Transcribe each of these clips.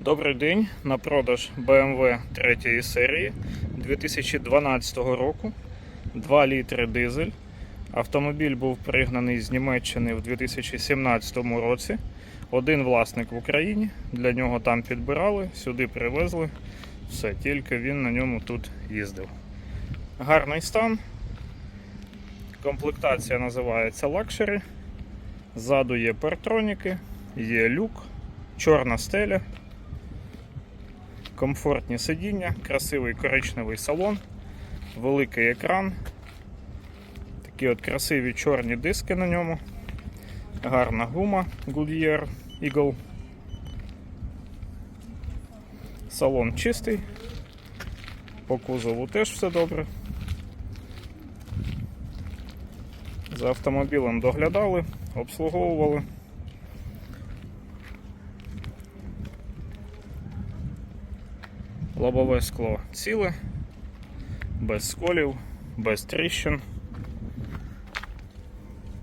Добрий день. На продаж BMW 3 серії 2012 року. 2 літри дизель. Автомобіль був пригнаний з Німеччини в 2017 році. Один власник в Україні. Для нього там підбирали, сюди привезли. Все, тільки він на ньому тут їздив. Гарний стан. Комплектація називається Luxury. Ззаду є партроніки, є люк, чорна стеля, комфортні сидіння, красивий коричневий салон, великий екран, такі от красиві чорні диски на ньому, гарна гума Goodyear Eagle. Салон чистий, по кузову теж все добре. За автомобілем доглядали, обслуговували. Лобове скло ціле, без сколів, без тріщин.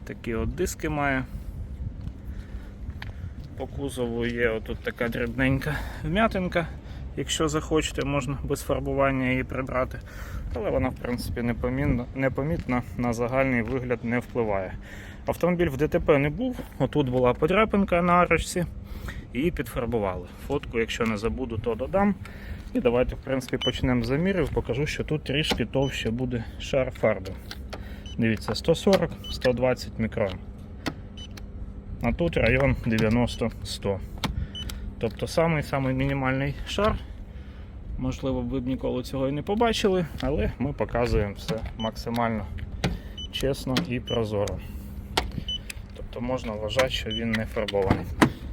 Такі от диски має. По кузову є отут така дрібненька вм'ятинка. Якщо захочете, можна без фарбування її прибрати. Але вона, в принципі, непомітна, непомітна на загальний вигляд не впливає. Автомобіль в ДТП не був. Отут була подряпинка на арочці. Її підфарбували. Фотку, якщо не забуду, то додам. І давайте, в принципі, почнемо з замірів. Покажу, що тут трішки товще буде шар фарби. Дивіться, 140-120 мікрон. А тут район 90-100. Тобто самий-самий мінімальний шар. Можливо, ви б ніколи цього і не побачили, але ми показуємо все максимально чесно і прозоро. Тобто можна вважати, що він не фарбований.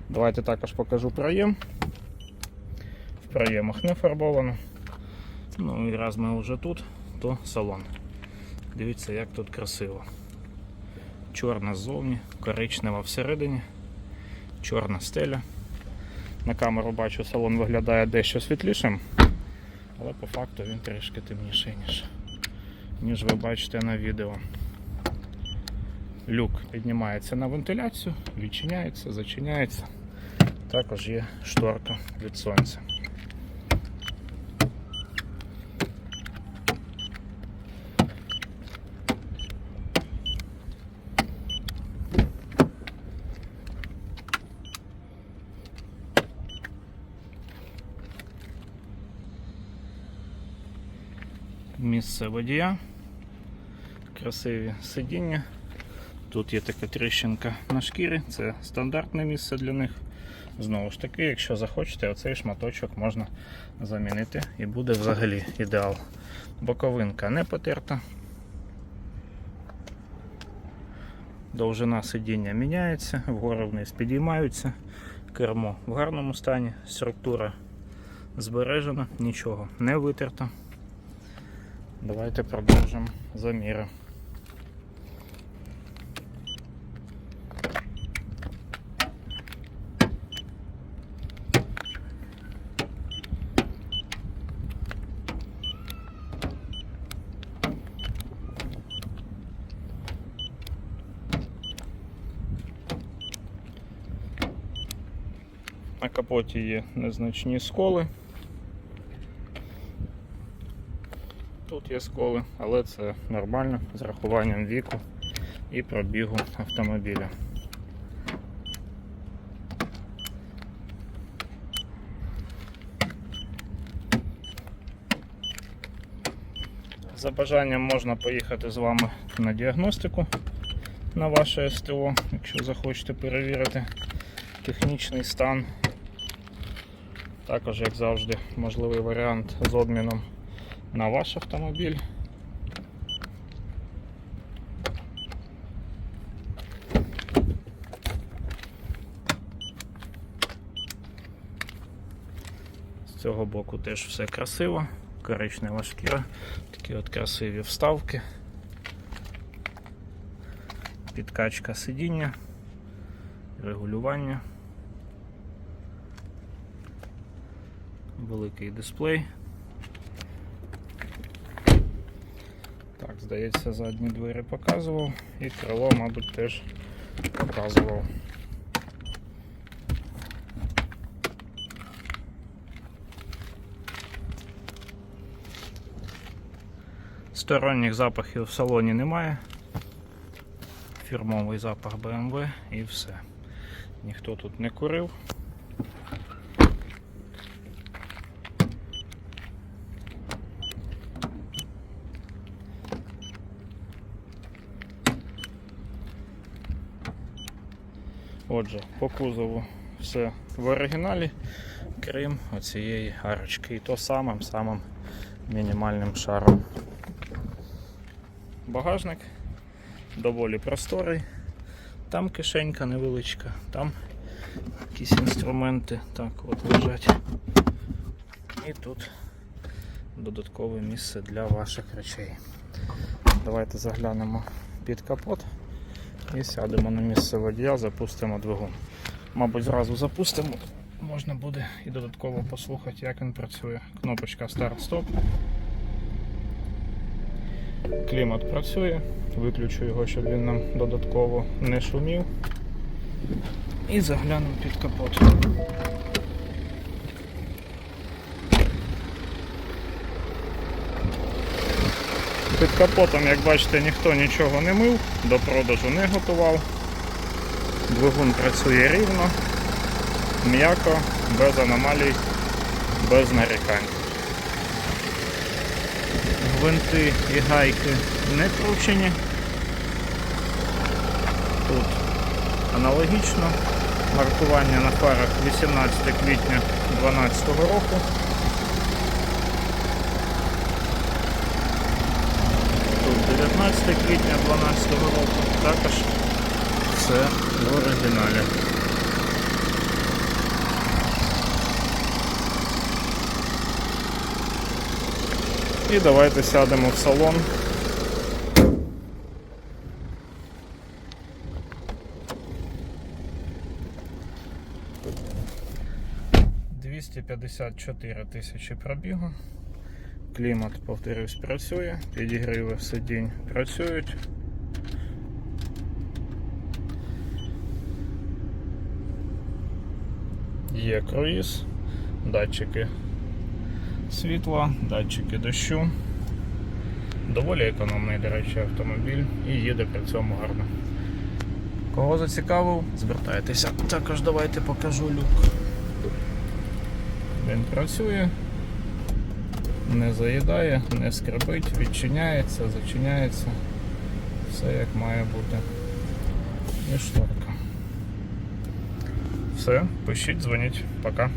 Давайте також покажу проєм. В проємах не фарбовано. Ну і раз ми вже тут, то салон. Дивіться, як тут красиво. Чорна ззовні, коричнева всередині, чорна стеля. На камеру бачу, салон виглядає дещо світлішим, але по факту він трішки темніший, ніж, ніж ви бачите на відео. Люк піднімається на вентиляцію, відчиняється, зачиняється. Також є шторка від сонця. Місце водія, красиві сидіння. Тут є така тріщинка на шкірі, це стандартне місце для них. Знову ж таки, якщо захочете, оцей шматочок можна замінити і буде взагалі ідеал. Боковинка не потерта. Довжина сидіння міняється, вгору вниз підіймаються, кермо в гарному стані, структура збережена, нічого не витерто. Давайте продовжимо заміри. На капоті є незначні сколи. Тут є сколи, але це нормально з рахуванням віку і пробігу автомобіля. За бажанням можна поїхати з вами на діагностику на ваше СТО, якщо захочете перевірити технічний стан. Також, як завжди, можливий варіант з обміном на ваш автомобіль. З цього боку теж все красиво, коричнева шкіра, такі от красиві вставки, підкачка сидіння, регулювання, великий дисплей. Так, здається, задні двері показував і крило, мабуть, теж показував. Сторонніх запахів в салоні немає. Фірмовий запах BMW ем і все. Ніхто тут не курив. Отже, по кузову все в оригіналі, крім оцієї арочки. І то самим самим мінімальним шаром. Багажник доволі просторий. Там кишенька невеличка, там якісь інструменти так от лежать. І тут додаткове місце для ваших речей. Давайте заглянемо під капот і сядемо на місце водія, запустимо двигун. Мабуть, зразу запустимо. Можна буде і додатково послухати, як він працює. Кнопочка старт-стоп. Клімат працює. Виключу його, щоб він нам додатково не шумів. І заглянемо під капот. Під капотом, як бачите, ніхто нічого не мив, до продажу не готував. Двигун працює рівно, м'яко, без аномалій, без нарікань. Гвинти і гайки не кручені. Тут аналогічно. Маркування на фарах 18 квітня 2012 року. Тут 19 квітня 2012 року. Також все в оригіналі. І давайте сядемо в салон. Двісті п'ятдесят чотири тисячі пробігу. Клімат, повторюсь, працює, підігріви сидінь працюють. Є круїз, датчики світла, датчики дощу. Доволі економний, до речі, автомобіль і їде при цьому гарно. Кого зацікавив, звертайтеся. Також давайте покажу люк. Він працює, не заїдає, не скрипить, відчиняється, зачиняється. Все як має бути. І шторка. Все, пишіть, дзвоніть. Пока.